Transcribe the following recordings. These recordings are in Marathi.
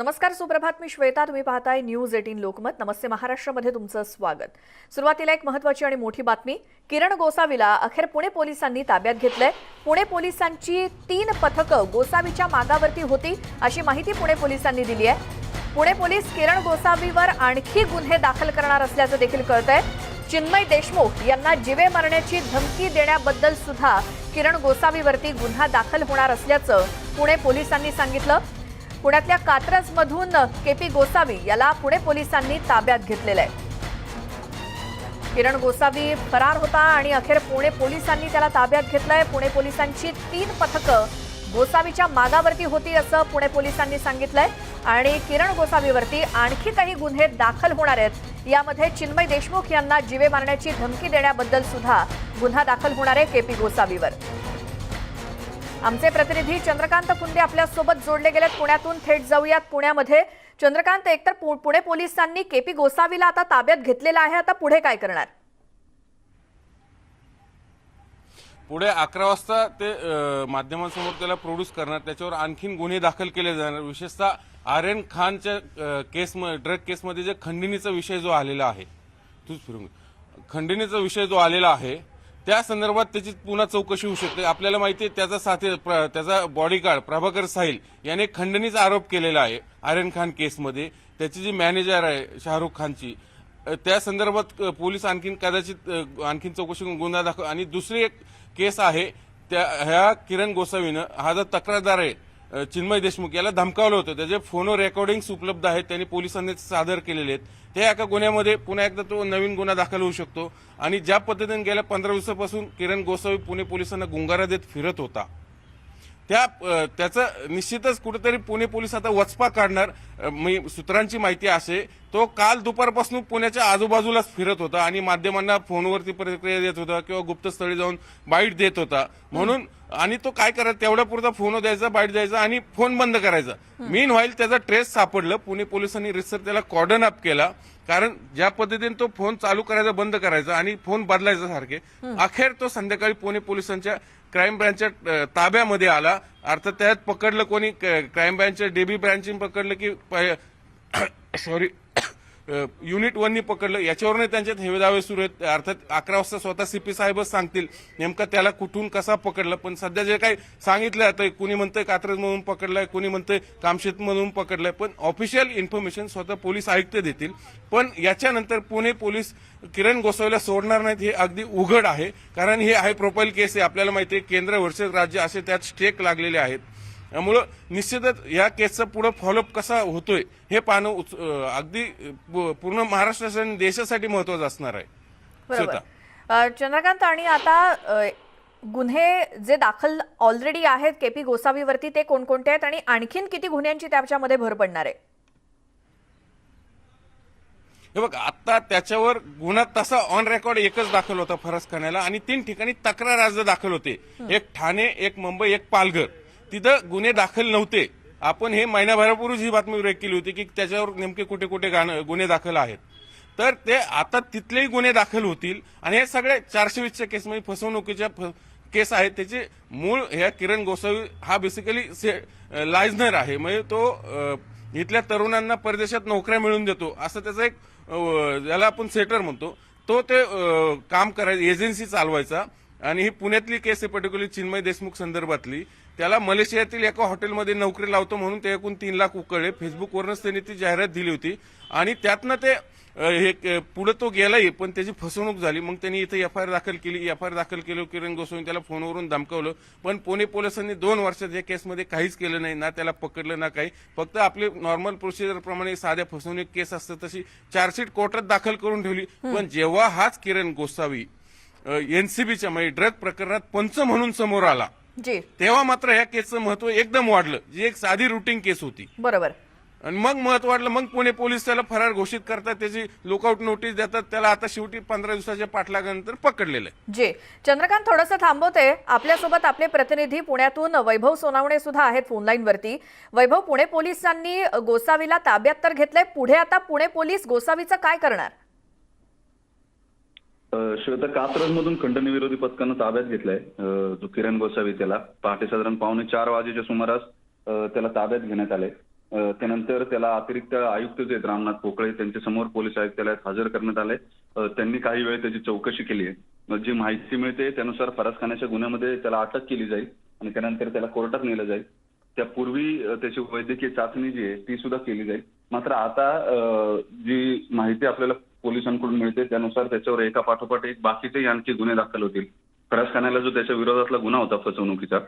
नमस्कार सुप्रभात. मी श्वेता. तुम्ही पाहताय न्यूज एटीन लोकमत. नमस्ते. महाराष्ट्रामध्ये तुमचं स्वागत. सुरुवातीला एक महत्वाची आणि मोठी बातमी. किरण गोसावीला अखेर पुणे पोलिसांनी ताब्यात घेतलंय. पुणे पोलिसांची तीन पथकं गोसावीच्या मागावरती होती अशी माहिती पुणे पोलिसांनी दिली आहे. पुणे पोलीस किरण गोसावीवर आणखी गुन्हे दाखल करणार असल्याचं देखील कळतंय. चिन्मय देशमुख यांना जीवे मारण्याची धमकी देण्याबद्दल सुद्धा किरण गोसावीवरती गुन्हा दाखल होणार असल्याचं पुणे पोलिसांनी सांगितलं. पुण्यातल्या कात्रजमधून केपी गोसावी याला पुणे पोलिसांनी ताब्यात घेतलेलं आहे. किरण गोसावी फरार होता आणि अखेर पुणे पोलिसांनी त्याला ताब्यात घेतलंय. पुणे पोलिसांची तीन पथकं गोसावीच्या मागावरती होती असं पुणे पोलिसांनी सांगितलंय. आणि किरण गोसावीवरती आणखी काही गुन्हे दाखल होणार आहेत. यामध्ये चिन्मय देशमुख यांना जीवे मारण्याची धमकी देण्याबद्दल सुद्धा गुन्हा दाखल होणार आहे के पी गोसावीवर. आमचे प्रतिनिधी चंद्रकांत कुंदे आपल्यासोबत जोडले गेलेत. पुण्यातून थेट जाऊयात. पुण्यामध्ये चंद्रकांत एकतर पु- पुणे पोलिसांनी केपी गोसावीला आता ताब्यात घेतलेला आहे. आता पुढे काय करणार? पुढे अकरा वाजता ते माध्यमांसमोर त्याला प्रोड्यूस करणार. त्याच्यावर आणखीन गुन्हे दाखल केले जाणार. विशेषतः आर्यन खानच्या केस ड्रग केसमध्ये जे खंडणीचा विषय जो आलेला आहे तूच फिरून खंडणीचा विषय जो आलेला आहे त्या संदर्भात त्याची पुन्हा चौकशी होऊ शकते. आपल्याला माहिती आहे त्याचा साथी प्र- त्याचा बॉडीगार्ड प्रभाकर साहिल याने खंडणीचा आरोप केलेला आहे आर्यन खान केसमध्ये. त्याची जी मॅनेजर आहे शाहरुख खानची त्या संदर्भात पोलीस आणखीन कदाचित आणखीन चौकशी गुन्हा दाखव आणि दुसरी एक केस आहे त्या ह्या किरण गोसावीनं हा जो तक्रारदार आहे चिन्मय देशमुख याला धमकावलं होतं. त्याचे फोनो रेकॉर्डिंग्स उपलब्ध आहेत. त्यांनी पोलिसांनी सादर केलेले आहेत. त्या एका गुन्ह्यामध्ये पुन्हा एकदा तो नवीन गुन्हा दाखल होऊ शकतो. आणि ज्या पद्धतीने गेल्या पंधरा दिवसापासून किरण गोसावी पुणे पोलिसांना गुंगारा देत फिरत होता त्या त्याचं निश्चितच कुठेतरी पुणे पोलीस आता वचपा काढणार. मी सूत्रांची माहिती असे तो काल दुपारपासून पुण्याच्या आजूबाजूलाच फिरत होता आणि माध्यमांना फोनवरती प्रतिक्रिया देत होता किंवा गुप्तस्थळी जाऊन बाईट देत होता. म्हणून आणि तो काय करत तेवढ्या पुरता फोन द्यायचा बाईट द्यायचा आणि फोन बंद करायचा. मीन व्हाईल त्याचा ट्रेस सापडलं. पुणे पोलिसांनी रिसर त्याला कॉर्डन अप केला. कारण ज्या पद्धतीने तो फोन चालू करायचा बंद करायचा आणि फोन बदलायचा सारखे अखेर तो संध्याकाळी पुणे पोलिसांच्या क्राईम ब्रँचच्या ताब्यामध्ये आला. अर्थात त्यात पकडलं कोणी क्राईम ब्रँचच्या डेबी ब्रँचने पकडलं की सॉरी युनिट वननी पकडलं. याच्यावरून त्यांच्यात हेवेदावे दावे सुरू आहेत. अर्थात अकरा वाजता स्वतः सीपी साहेबच सांगतील. नेमका त्याला कुठून कसा पकडलं? पण सध्या जे काही सांगितलं आता कुणी म्हणतंय कात्रज मधून पकडलाय कुणी म्हणतंय कामशेत मधून पकडलाय पण ऑफिशियल इन्फॉर्मेशन स्वतः पोलीस आयुक्त देतील. पण याच्यानंतर पुणे पोलीस किरण गोसावीला सोडणार नाहीत हे अगदी उघड आहे. कारण हे हाय प्रोफाईल केस आहे. आपल्याला माहिती आहे केंद्र वर्षेस राज्य असे त्यात स्टेक लागलेले आहेत. त्यामुळं निश्चितच या केसचा पुढे फॉलोअप कसा होतोय हे पाहणं अगदी पू- पूर्ण महाराष्ट्रासाठी आणि देशासाठी महत्वाचं असणार आहे. चंद्रकांत आणि आता गुन्हे जे दाखल ऑलरेडी आहेत केपी गोसावीवरती ते कोणकोणते आहेत आणि आणखीन किती गुन्ह्यांची त्याच्यामध्ये भर पडणार आहे? हे बघ आता त्याच्यावर गुन्हा तसा ऑन रेकॉर्ड एकच दाखल होता फरस खाण्याला आणि तीन ठिकाणी तक्रार अर्ज दाखल होते. एक ठाणे एक मुंबई एक पालघर. तिथं गुन्हे दाखल नव्हते. आपण हे महिनाभरापूर्वीच ही बातमी ब्रेक केली होती की त्याच्यावर नेमके कुठे कुठे गाणं- गुन्हे दाखल आहेत. तर ते आता तिथलेही गुन्हे दाखल होतील आणि हे सगळे चारशे वीसच्या केसमध्ये फसवणुकीच्या केस आहेत. त्याचे मूळ ह्या किरण गोसावी हा बेसिकली लायझनर आहे. म्हणजे तो इथल्या तरुणांना परदेशात नोकऱ्या मिळवून देतो. असं त्याचा एक ज्याला आपण सेटर म्हणतो. तो ते काम करायचं एजन्सी चालवायचा. आणि ही पुण्यातली केस आहे पर्टिक्युलर चिन्मय देशमुख संदर्भातली. त्याला मलेशियातील एका हॉटेलमध्ये नोकरी लावतो म्हणून ते एकूण तीन लाख उकळले. फेसबुकवरूनच त्यांनी ती जाहिरात दिली होती. आणि त्यातनं ते हे पुढे तो गेलाही पण त्याची फसवणूक झाली. मग त्यांनी इथे एफ आय आर दाखल केली. एफ आय आर दाखल केलं किरण गोस्वामी त्याला फोनवरून धमकावलं. पण पुणे पोलिसांनी दोन वर्षात या केसमध्ये काहीच केलं नाही. ना त्याला पकडलं ना काही. फक्त आपले नॉर्मल प्रोसिजर प्रमाणे साध्या फसवणूक केस असतं तशी चार्जशीट कोर्टात दाखल करून ठेवली. पण जेव्हा हाच किरण गोसावी एनसीबीच्या म्हणजे ड्रग प्रकरणात पंच म्हणून समोर आला जी. तेव्हा मात्र ह्या केसचं महत्त्व एकदम वाढलं. जी एक साधी रुटीन केस होती. बरोबर. आणि मग महत्त्व वाढलं. मग पुणे पोलीस त्याला फरार घोषित करतात. त्याची लुकआउट नोटीस देतात. त्याला आता शेवटी पंधरा दिवसाच्या पाठलागानंतर पकडलेलं आहे. जी. चंद्रकांत थोडंसं थांबवते. आपल्यासोबत आपले प्रतिनिधी पुण्यातून वैभव सोनावणे सुद्धा आहेत फोनलाईनवरती वैभव पुणे पोलिसांनी गोसावीला ताब्यात तर घेतलंय. पुढे आता पुणे पोलीस गोसावीचं काय करणार? श्वेता कात्रज मधून खंडणी पथकानं ताब्यात घेतलाय. जो किरण गोसावी त्याला. पहाटे साधारण पावणे चार वाजेच्या सुमारास त्याला ताब्यात घेण्यात आले त्यानंतर त्याला अतिरिक्त आयुक्त जे आहेत रामनाथ पोकळे त्यांच्यासमोर पोलीस आयुक्तालयात हजर करण्यात आले त्यांनी काही वेळ त्याची चौकशी केली आहे. मग जी माहिती मिळते त्यानुसार फरासखान्याच्या गुन्ह्यामध्ये त्याला अटक केली जाईल आणि त्यानंतर त्याला कोर्टात नेलं जाईल. त्यापूर्वी त्याची वैद्यकीय चाचणी जी आहे ती सुद्धा केली जाईल. मात्र आता जी माहिती आपल्याला पोलिसांकडून मिळते त्यानुसार त्याच्यावर एका पाठोपाठ एक बाकीचे आणखी गुन्हे दाखल होतील. फरासखान्याला जो त्याच्या विरोधातला गुन्हा होता फसवणुकीचा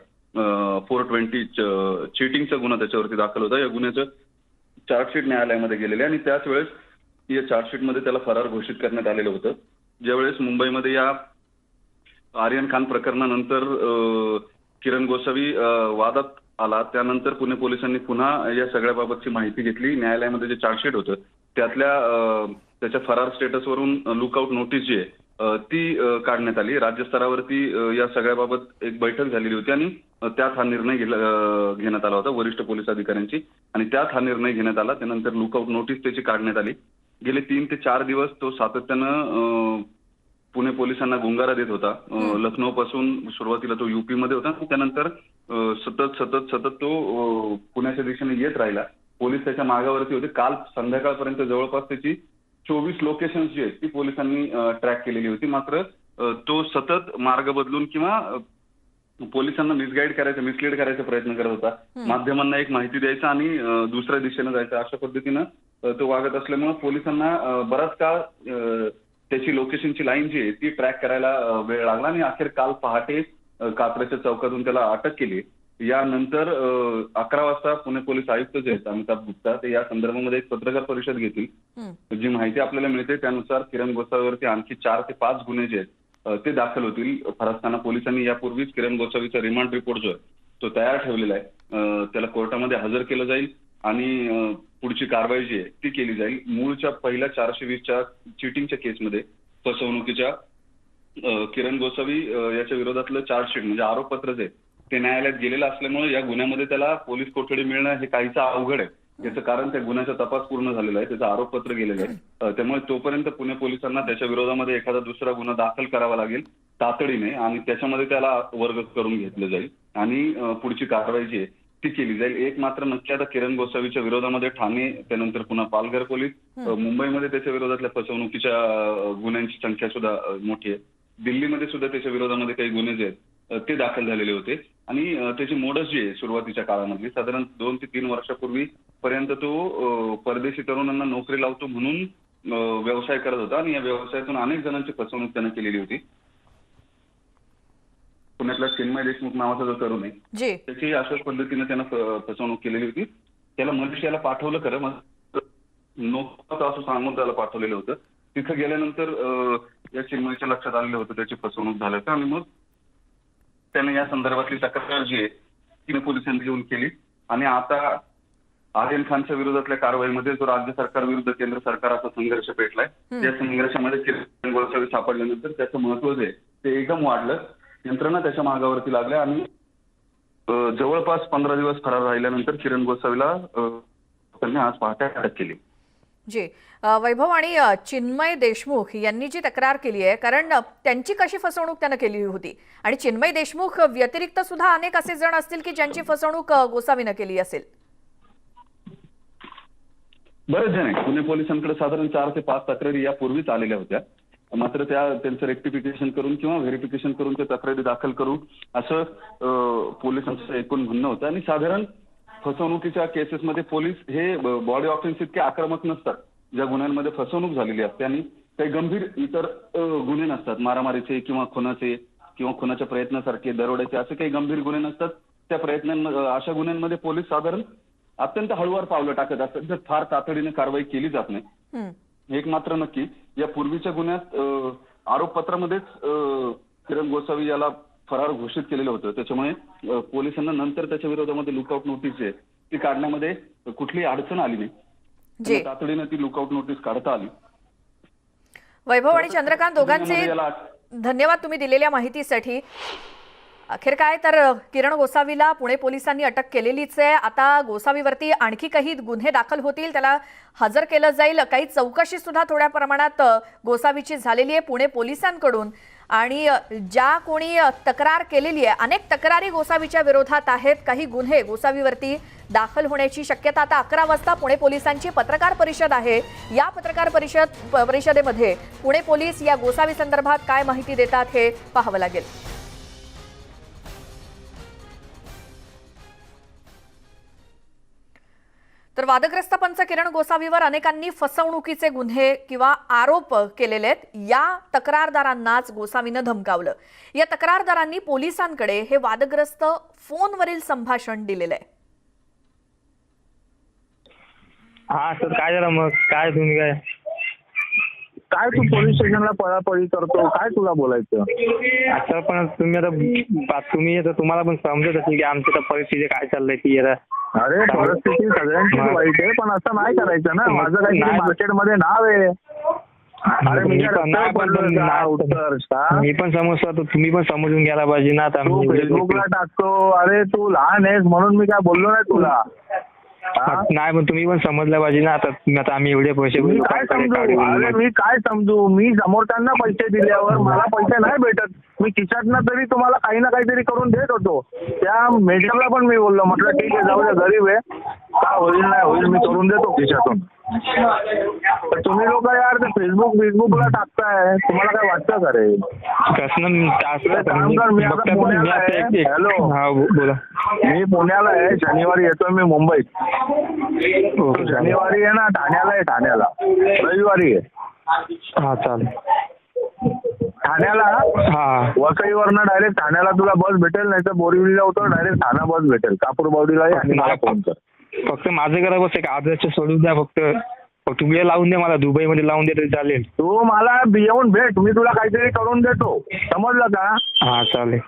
फोर ट्वेंटी चिटिंगचा गुन्हा त्याच्यावरती दाखल होता. या गुन्ह्याचं चार्जशीट न्यायालयामध्ये गेलेले आणि त्याच वेळेस या चार्जशीटमध्ये त्याला फरार घोषित करण्यात आलेलं होतं. ज्यावेळेस मुंबईमध्ये या आर्यन खान प्रकरणानंतर किरण गोसावी वादात आला त्यानंतर पुणे पोलिसांनी पुन्हा या सगळ्याबाबतची माहिती घेतली. न्यायालयामध्ये जे चार्जशीट होतं त्यातल्या त्याच्या फरार स्टेटसवरून लुकआउट नोटीस जी आहे ती काढण्यात आली. राज्यस्तरावरती या सगळ्याबाबत एक बैठक झालेली होती आणि त्यात हा निर्णय घेण्यात आला होता वरिष्ठ पोलीस अधिकाऱ्यांची. आणि त्यात हा निर्णय घेण्यात आला. त्यानंतर लुकआउट नोटीस त्याची काढण्यात आली. गेले तीन ते चार दिवस तो सातत्यानं पुणे पोलिसांना गुंगारा देत होता. लखनौ पासून सुरुवातीला तो युपी मध्ये होता त्यानंतर सतत सतत सतत तो पुण्याच्या दिशेने येत राहिला. पोलीस त्याच्या मागावरती होते. काल संध्याकाळपर्यंत जवळपास त्याची चोवीस लोकेशन जी आहेत ती पोलिसांनी ट्रॅक केलेली होती. मात्र तो सतत मार्ग बदलून किंवा पोलिसांना मिसगाईड करायचा मिसलीड करायचा प्रयत्न करत होता. माध्यमांना एक माहिती द्यायचा आणि दुसऱ्या दिशेने जायचं. अशा पद्धतीनं तो वागत असल्यामुळे पोलिसांना बराच काळ त्याची लोकेशनची लाईन जी आहे ती ट्रॅक करायला वेळ लागला आणि अखेर काल पहाटे कात्रच्या चौकातून त्याला अटक केली. यानंतर अकरा वाजता पुणे पोलीस आयुक्त जे आहेत अमिताभ गुप्ता. ते या संदर्भामध्ये एक पत्रकार परिषद घेतील. जी माहिती आपल्याला मिळते त्यानुसार किरण गोसावीवरती आणखी चार ते पाच गुन्हे जे आहेत ते दाखल होतील. फरसखाना पोलिसांनी यापूर्वीच किरण गोसावीचा रिमांड रिपोर्ट जो आहे तो तयार ठेवलेला आहे. त्याला कोर्टामध्ये हजर केलं जाईल आणि पुढची कारवाई जी आहे ती केली जाईल. मूळच्या पहिल्या चारशे वीसच्या चिटिंगच्या केसमध्ये फसवणुकीच्या किरण गोसावी याच्या विरोधातलं चार्जशीट म्हणजे आरोपपत्र जे आहे, ते न्यायालयात गेलेलं असल्यामुळे या गुन्ह्यामध्ये त्याला पोलीस कोठडी मिळणं हे काहीचं अवघड आहे. याचं कारण त्या गुन्ह्याचा तपास पूर्ण झालेला आहे. त्याचं आरोपपत्र गेलेलं आहे. त्यामुळे तोपर्यंत पुणे पोलिसांना त्याच्या विरोधामध्ये एखादा दुसरा गुन्हा दाखल करावा लागेल तातडीने आणि त्याच्यामध्ये त्याला वर्ग करून घेतलं जाईल. आणि पुढची कारवाई जी आहे ती केली जाईल. एक मात्र नक्की आता किरण गोसावीच्या विरोधामध्ये ठाणे त्यानंतर पुन्हा पालघर पोलीस मुंबईमध्ये त्याच्या विरोधातल्या फसवणुकीच्या गुन्ह्यांची संख्या सुद्धा मोठी आहे. दिल्लीमध्ये सुद्धा त्याच्या विरोधामध्ये काही गुन्हे जे आहेत ते दाखल झालेले होते. आणि त्याची मोडस जी आहे सुरुवातीच्या काळामधली साधारण दोन ते तीन वर्षापूर्वी पर्यंत तो परदेशी तरुणांना नोकरी लावतो म्हणून व्यवसाय करत होता. आणि या व्यवसायातून अनेक जणांची फसवणूक त्यानं केलेली होती. पुण्यातला चिन्मय देशमुख नावाचा जो तरुण आहे त्याची अशाच पद्धतीने त्यानं फसवणूक केलेली होती. त्याला मलेशियाला पाठवलं खरं मग नोकरं असं सांगून त्याला पाठवलेलं होतं. तिथं गेल्यानंतर या चिन्मयच्या लक्षात आलेलं होतं त्याची फसवणूक झाल्याचं. आणि मग त्याने या संदर्भातली तक्रार जी आहे तिने पोलिसांनी घेऊन केली. आणि आता आर्यन खानच्या विरोधातल्या कारवाईमध्ये जो राज्य सरकार विरुद्ध केंद्र सरकाराचा संघर्ष पेटलाय या संघर्षामध्ये किरण गोसावी सापडल्यानंतर त्याचं महत्त्व जे ते एकदम वाढलं. यंत्रणा त्याच्या मागावरती लागल्या आणि जवळपास पंधरा दिवस फरार राहिल्यानंतर किरण गोसावीला त्यांनी आज पहाटे अटक केली. जी वैभव आणि चिन्मय देशमुख यांनी जी तक्रार केली आहे कारण त्यांची कशी फसवणूक त्यानं केली होती? आणि चिन्मय देशमुख व्यतिरिक्त सुद्धा अनेक असे जण असतील की ज्यांची फसवणूक गोसावीनं केली असेल? बरेच जण आहे पुणे पोलिसांकडे साधारण चार ते पाच तक्रारी यापूर्वीच आलेल्या होत्या. मात्र त्या त्यांचं रेक्टिफिकेशन करून किंवा व्हेरिफिकेशन करून त्या तक्रारी दाखल करू असं पोलिसांचं एकूण म्हणणं होतं. आणि साधारण फसवणुकीच्या केसेसमध्ये पोलीस हे बॉडी ऑफेन्स इतके आक्रमक नसतात. ज्या गुन्ह्यांमध्ये फसवणूक झालेली असते आणि काही गंभीर इतर गुन्हे नसतात. मारामारीचे किंवा खुनाचे किंवा खुनाच्या प्रयत्नासारखे दरोड्याचे असे काही गंभीर गुन्हे नसतात. त्या प्रयत्नां अशा गुन्ह्यांमध्ये पोलीस साधारण अत्यंत हळूवार पावलं टाकत असतात. जर फार तातडीने कारवाई केली जात नाही. एक मात्र नक्की. या पूर्वीच्या गुन्ह्यात आरोपपत्रामध्येच किरण गोसावी याला फरार घोषित केलेलं होतं. त्याच्यामुळे पोलिसांना नंतर त्याच्या विरोधामध्ये लुकआउट नोटीस जी आहे. ती काढण्यामध्ये कुठलीही अडचण आली नाही. तातडीने ती लुकआउट नोटीस काढता आली. वैभव आणि चंद्रकांत दोघांचे धन्यवाद तुम्ही दिलेल्या माहितीसाठी. अखेर काय? तर किरण गोसावीला पुणे पोलिसांनी अटक केलेलीच आहे. आता गोसावीवरती आणखी काही गुन्हे दाखल होतील. त्याला हजर केलं जाईल. काही चौकशी सुद्धा थोड्या प्रमाणात गोसावीची झालेली आहे पुणे पोलिसांकडून. आणि ज्या कोणी तक्रार केलेली आहे अनेक तक्रारी गोसावीच्या विरोधात आहेत. काही गुन्हे गोसावीवरती दाखल होण्याची शक्यता आता अकरा वाजता पुणे पोलिसांची पत्रकार परिषद आहे. या पत्रकार परिषद प- परिषदेमध्ये पुणे पोलीस या गोसावी संदर्भात काय माहिती देतात हे पाहावं लागेल. तर वादग्रस्त पंच किरण गोसावीवर अनेकांनी फसवणुकीचे गुन्हे किंवा आरोप केलेले आहेत. या तक्रारदारांनाच गोसावीनं धमकावलं. या तक्रारदारांनी पोलिसांकडे हे वादग्रस्त फोनवरील संभाषण दिलेलं आहे. हा सर काय झालं मग? काय तुम्ही काय? काय तू पोलीस स्टेशनला पळापळी करतो? काय तुला बोलायचं? आता पण तुम्ही आता तुम्ही आता तुम्हाला पण समजत असेल की आमची आता परिस्थिती काय चाललंय ती आता. अरे परिस्थिती सगळ्यांचीच मग- वाईट आहे पण असं नाही करायचं ना. माझं नाही- मार्केटमध्ये नाव आहे. अरे मी पण- समजतो तुम्ही पण समजून घ्यायला पाहिजे ना आता फेसबुकला टाकतो. अरे तू लहान आहेस म्हणून मी काय बोललो नाही तुला? नाही पण तुम्ही पण समजलं पाहिजे ना आता आता आम्ही एवढे पैसे मी काय समजू? मी काय समजू? मी समोरच्यांना पैसे दिल्यावर मला पैसे नाही भेटत. मी खिशातनं तरी तुम्हाला काही ना काहीतरी करून देत होतो. त्या मेजरला पण मी बोललो म्हटलं ठीक आहे जाऊ दे गरीब आहे. का होईल नाही होईल मी करून देतो खिशातून तर तुम्ही लोक यार ते फेसबुक फेसबुकला टाकताय. तुम्हाला काय वाटतं का रे? कसं ना अरे काम कर, मी आता पुण्याला आहे. हॅलो. हा बो- बोला. मी पुण्याला आहे शनिवारी येतोय मी मुंबईत. शनिवारी आहे ना ठाण्याला आहे ठाण्याला. रविवारी आहे. हा चालेल. ठाण्याला? हा. वसईवरनं डायरेक्ट ठाण्याला तुला बस भेटेल नाही तर बोरिवलीला उतर डायरेक्ट ठाणा बस भेटेल. कापूरबावडीला ये आणि मला फोन कर. फक्त माझं करा बस एक आदर्श सोडून द्या फक्त वेळ लावून द्या मला दुबईमध्ये लावून द्या तरी चालेल. तू मला येऊन भेट मी तुला काहीतरी करून देतो. समजलं का? हा चालेल.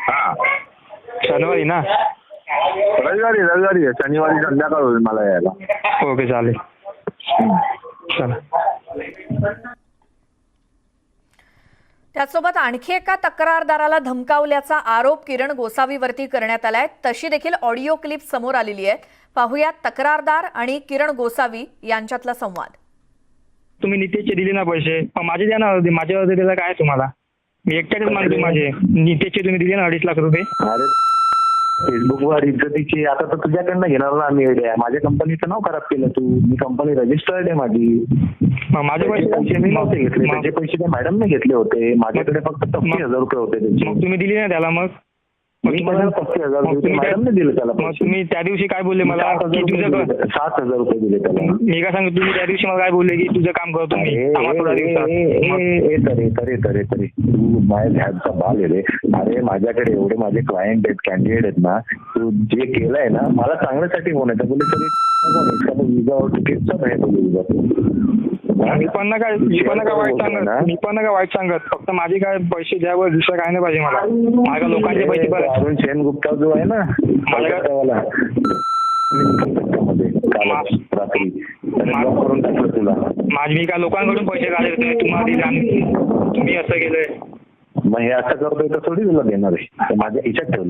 हा. शनिवारी ना? रविवारी रविवारी आहे. शनिवारी संध्याकाळ होईल मला यायला. ओके चालेल. चला. त्याचसोबत आणखी एका तक्रारदाराला धमकावल्याचा आरोप किरण गोसावीवरती करण्यात आलाय. तशी देखील ऑडिओ क्लिप समोर आलेली आहे. पाहुयात तक्रारदार आणि किरण गोसावी यांच्यातला संवाद. तुम्ही नितेशचे दिले ना पैसे? मग माझे द्या ना माझ्यावर दिलेला काय तुम्हाला? मी एकट्याकडेच मागतो माझे. नितेशचे तुम्ही दिले ना अडीच लाख रुपये? अरे फेसबुकवर इज्जतीची आता तर तुझ्याकडनं घेणार ना आम्ही आयडिया माझ्या कंपनीचं नाव खराब केलं तू. मी कंपनी रजिस्टर्ड आहे माझी. माझे पैसे पैसे मी नव्हते घेतले. त्याचे पैसे त्या मॅडमने घेतले होते. माझ्याकडे फक्त पस्तीस हजार रुपये होते त्याचे. मग तुम्ही दिले ना त्याला मग? तुम्ही त्या- दिवशी काय बोलले मला? सात की हजार रुपये दिले- त्याला. मी काय सांगू तुम्ही त्या दिवशी मला काय बोलले की तुझं काम करतो ध्यानचा बाल आहे रे. अरे माझ्याकडे एवढे माझे क्लायंट आहेत कॅन्डिडेट आहेत ना. तू जे केलंय ना मला चांगल्यासाठी फोन आहे? बोले तरी विजा चुकीचा आहे तो विजा मी पण ना काय मी पण ना काय वाईट सांगत मी पण काय वाईट सांगत. फक्त माझे काय पैसे द्यावं दुसरं काय नाही पाहिजे मला. माझ्या लोकांचे पैसे अरुण सेन गुप्ता जो आहे ना तुला. माझे मी काय लोकांकडून पैसे काढले होते तुम्हाला दिले तुम्ही असं केलंय. मग हे असं करतोय तर थोडी तुला देणार आहे. माझ्या हिच्यात कर.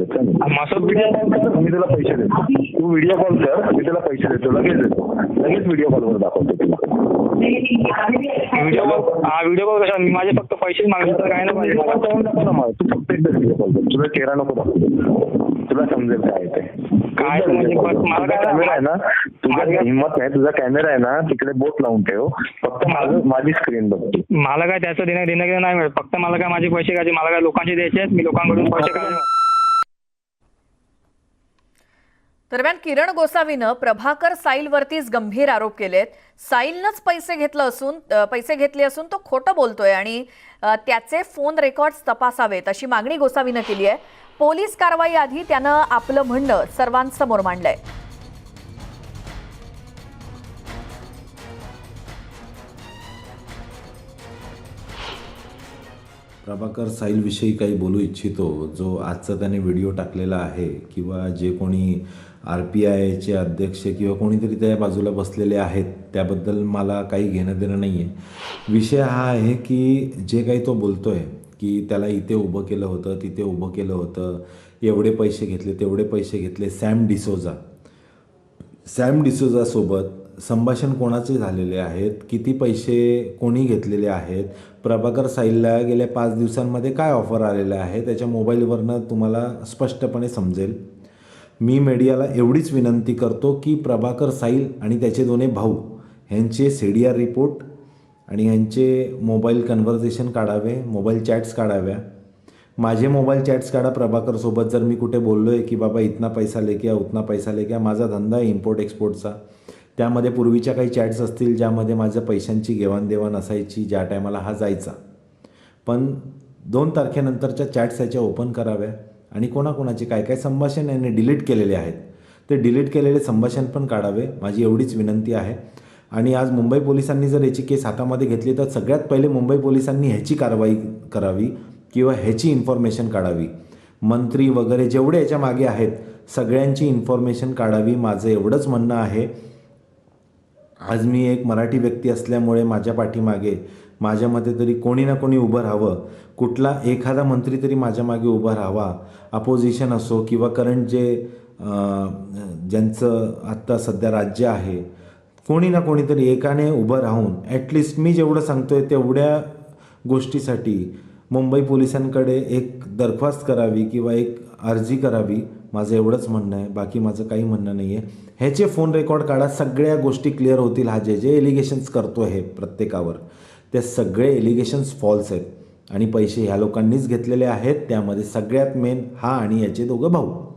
मी तुला पैसे देतो. तू व्हिडिओ कॉल कर मी तुला पैसे देतो. लगेच देतो. लगेच व्हिडिओ कॉलवर दाखवतो तुला. व्हिडिओ कॉल हा व्हिडिओ कॉल कशा मी माझे फक्त पैसेच मागले तर काय नाही दाखव ना मला. तू फक्त एकदा व्हिडिओ कॉल कर तुला चेहरा नको दाखवतो तुला समजेल काय ते. काय म्हणजे तुझा काय- कॅमेरा आहे ना तुझा हिंमत नाही तुझा कॅमेरा आहे ना तिकडे बोट लावून ठेव. फक्त माझं माझी स्क्रीन बघ तू. मला काय त्याचं देणं देणं नाही मिळत. फक्त मला काय माझे पैसे घ्यायचे मला काय लोकांचे द्यायचे आहेत? मी लोकांकडून पैसे काढले दरम्यान किरण गोसावीनं प्रभाकर साईलवरतीच गंभीर आरोप केलेत. साईलनंच पैसे घेतलं असून पैसे घेतले असून तो खोटं बोलतोय आणि त्याचे फोन रेकॉर्ड्स तपासावेत अशी मागणी गोसावीनं केली आहे. पोलीस कारवाई आधी त्यानं आपलं म्हणणं सर्वांसमोर मांडलंय. प्रभाकर साईलविषयी काही बोलू इच्छितो जो आजचा त्याने व्हिडिओ टाकलेला आहे किंवा जे कोणी आर पी आयचे अध्यक्ष किंवा कोणीतरी त्या बाजूला बसलेले आहेत त्याबद्दल मला काही घेणं देणं नाही आहे विषय हा आहे की जे काही तो बोलतो आहे की त्याला इथे उभं केलं होतं तिथे उभं केलं होतं एवढे पैसे घेतले तेवढे पैसे घेतले सॅम डिसोजा. सॅम डिसोजासोबत संभाषण कोणाचे झालेले आहेत? किती पैसे कोणी घेतलेले आहेत? प्रभाकर साईलला गेल्या पाच दिवसांमध्ये काय ऑफर आलेलं आहे? त्याच्या मोबाईलवरनं तुम्हाला स्पष्टपणे समजेल. मी मीडियाला एवढीच विनंती करतो की प्रभाकर साईल आणि त्याचे दोन्ही भाऊ ह्यांचे सीडीआर रिपोर्ट आणि ह्यांचे मोबाईल कन्व्हर्सेशन काढावे मोबाईल चॅट्स काढाव्या. माझे मोबाईल चॅट्स काढा प्रभाकरसोबत जर मी कुठे बोललो आहे की बाबा इतना पैसा लेके उतना पैसा लेके या माझा धंदा आहे इम्पोर्ट एक्सपोर्टचा त्यामध्ये पूर्वीच्या काही चॅट्स असतील ज्यामध्ये माझ्या पैशांची घेवाणदेवाण असायची ज्या टायमाला हा जायचा. पण दोन तारखेनंतरच्या चॅट्स याच्या ओपन कराव्या आणि कोणाकोणाचे काय काय संभाषण यांनी डिलीट केलेले आहेत ते डिलीट केलेले संभाषण पण काढावे माझी एवढीच विनंती आहे. आणि आज मुंबई पोलिसांनी जर याची केस हातामध्ये घेतली तर सगळ्यात पहिले मुंबई पोलिसांनी ह्याची कारवाई करावी किंवा ह्याची इन्फॉर्मेशन काढावी. मंत्री वगैरे जेवढे याच्या मागे आहेत सगळ्यांची इन्फॉर्मेशन काढावी माझं एवढंच म्हणणं आहे. आज मी एक मराठी व्यक्ती असल्यामुळे माझ्या पाठीमागे माझ्या मते तरी कोणी ना कोणी उभं राहावं. कुठला एखादा मंत्री तरी माझ्या मागे उभा राहावा. अपोजिशन असो किंवा करंट जे ज्यांचं आत्ता सध्या राज्य आहे कोणी ना कोणीतरी एकाने उभं राहून ॲटलिस्ट मी जेवढं सांगतोय तेवढ्या गोष्टीसाठी मुंबई पोलिसांकडे एक दरख्वास्त करावी किंवा एक अर्जी करावी माझं एवढंच म्हणणं आहे बाकी माझं काही म्हणणं नाही आहे ह्याचे फोन रेकॉर्ड काढा सगळ्या गोष्टी क्लिअर होतील हा जे जे एलिगेशन्स करतो आहे प्रत्येकावर. ते सगळे एलिगेशन्स फॉल्स आहेत. आणि पैसे ह्या लोकांनीच घेतलेले आहेत त्यामध्ये सगळ्यात मेन हा आणि याचे दोघं भाऊ.